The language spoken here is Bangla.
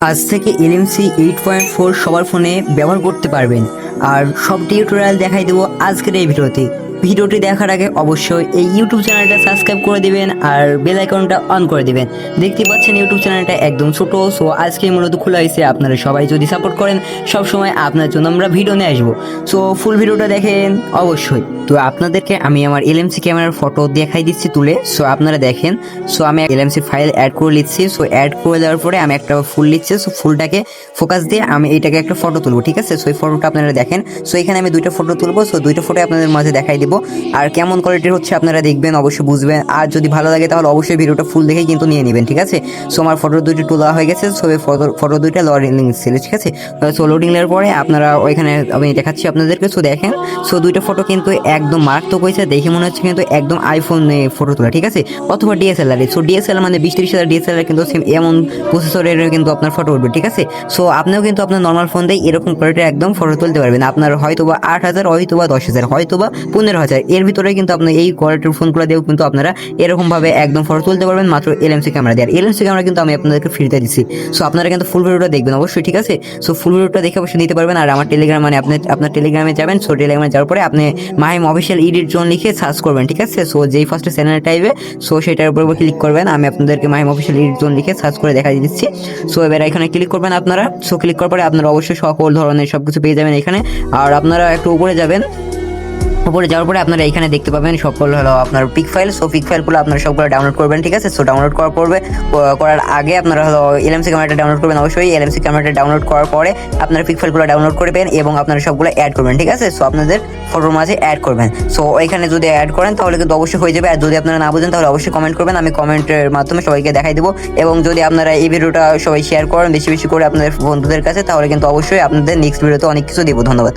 আজ থেকে এলএমসি এইট পয়েন্ট ফোর সবার ফোনে ব্যবহার করতে পারবেন। আর সব টিউটোরিয়াল দেখাই দেবো আজকের এই ভিডিওতে। ভিডিওটি দেখার আগে অবশ্যই এই ইউটিউব চ্যানেলটা সাবস্ক্রাইব করে দিবেন আর বেল আইকনটা অন করে দিবেন। দেখতে পাচ্ছেন ইউটিউব চ্যানেলটা একদম ছোট সো আজকে মূলত খোলা হয়েছে। আপনারা সবাই যদি সাপোর্ট করেন সব সময় আপনার জন্য আমরা ভিডিও নিয়ে আসব। সো ফুল ভিডিওটা দেখেন, অবশ্যই। তো আপনাদেরকে আমি আমার এলএমসি ক্যামেরার ফটো দেখাই দিচ্ছি তুলে। সো আপনারা দেখেন সো আমি এলএমসি ফাইল অ্যাড করে নিচ্ছি। সো অ্যাড করে দেওয়ার পরে আমি একটা ফুল নিচ্ছি। সো ফুলটাকে ফোকাস দিয়ে আমি এটাকে একটা ফটো তুলবো, ঠিক আছে? সো এই ফটোটা আপনারা দেখেন। সো এখানে আমি দুইটা ফটো তুলবো। সো দুইটা ফটো আপনাদের মাঝে দেখাই দিব। আর কেমন কোয়ালিটির হচ্ছে আপনারা দেখবেন, অবশ্যই বুঝবেন। আর যদি ভালো লাগে তাহলে অবশ্যই ভিডিওটা ফুল দেখেই কিন্তু নিয়ে নেবেন, ঠিক আছে? সো আমার ফটো দুইটা তোলা হয়ে গেছে। সো ফটো ফটো দুইটা লোডিং ছিল ঠিক আছে? সো লোডিং এর পরে আপনারা ওইখানে আমি দেখাচ্ছি আপনাদেরকে। সো দেখেন সো দুইটা ফটো কিন্তু একদম মারাত্মক হয়েছে। দেখে মনে হচ্ছে কিন্তু একদম আইফোন ফটো তোলা, ঠিক আছে? অথবা ডিএসএলআর সো ডিএসএলআর মানে বিশ তিরিশ হাজার ডিএসএলআর কিন্তু সেম এমন প্রসেসরের কিন্তু আপনার ফটো উঠবে, ঠিক আছে? সো আপনিও কিন্তু আপনার নর্মাল ফোন দিয়ে এরকম কোয়ালিটির একদম ফটো তুলতে পারবেন। আপনার হয়তো বা আট হাজার হয়তো বা দশ হাজার হয়তো বা পনেরো হাজার এর ভিতরে কিন্তু আপনার এই কোয়ালিটির ফোনগুলো দিয়েও কিন্তু আপনারা এরকমভাবে একদম ফটো তুলতে পারবেন, মাত্র এলএমসি ক্যামেরা দিয়ে আর এলএমসি ক্যামেরা কিন্তু আমি আপনাদেরকে ফ্রিতে দিচ্ছি সো আপনারা কিন্তু ফুল ভিডিওটা দেখবেন অবশ্যই, ঠিক আছে? সো ফুল ভিডিওটা দেখে অবশ্যই নিতে পারবেন। আর আমার টেলিগ্রাম মানে আপনি, আপনার টেলিগ্রামে যাবেন। সো টেলিগ্রামে যাওয়ার পরে আপনি মাহিম অফিসিয়াল ইডিট জোন লিখে সার্চ করবেন, ঠিক আছে? সো যেই ফার্স্টে চ্যানেল টাইপে সো সেটার উপর ক্লিক করবেন। আমি আপনাদেরকে মাহিম অফিসিয়াল ইডিট জোন লিখে সার্চ করে দেখা দিচ্ছি। সো এবার এখানে ক্লিক করবেন আপনারা। সো ক্লিক করার পরে আপনারা অবশ্যই সকল ধরনের সব কিছু পেয়ে যাবেন এখানে। আর আপনারা একটু উপরে যাবেন। উপরে যাওয়ার পরে আপনারা এখানে দেখতে পাবেন সকল হলো আপনার পিক ফাইল সো পিক ফাইলগুলো আপনারা সবগুলো ডাউনলোড করবেন, ঠিক আছে? সো ডাউনলোড করার পরবে করার আগে আপনারা হলো এলএমসি ক্যামেরাটা ডাউনলোড করবেন, অবশ্যই এলএমসি ক্যামেরাটা ডাউনলোড করার পরে আপনারা পিক ফাইলগুলো ডাউনলোড করবেন এবং আপনারা সবগুলো অ্যাড করবেন, ঠিক আছে? সো আপনাদের ফটোর মাঝে অ্যাড করবেন। সো এখানে যদি অ্যাড করেন, তাহলে কিন্তু অবশ্যই হয়ে যাবে। আর যদি আপনারা না বুঝেন, তাহলে অবশ্যই কমেন্ট করবেন, আমি কমেন্টের মাধ্যমে সবাইকে দেখাই দেবো। এবং যদি আপনারা এই ভিডিওটা সবাই শেয়ার করেন বেশি বেশি করে আপনাদের বন্ধুদের কাছে, তাহলে কিন্তু অবশ্যই আপনাদের নেক্সট ভিডিওতে অনেক কিছু দেবো। ধন্যবাদ।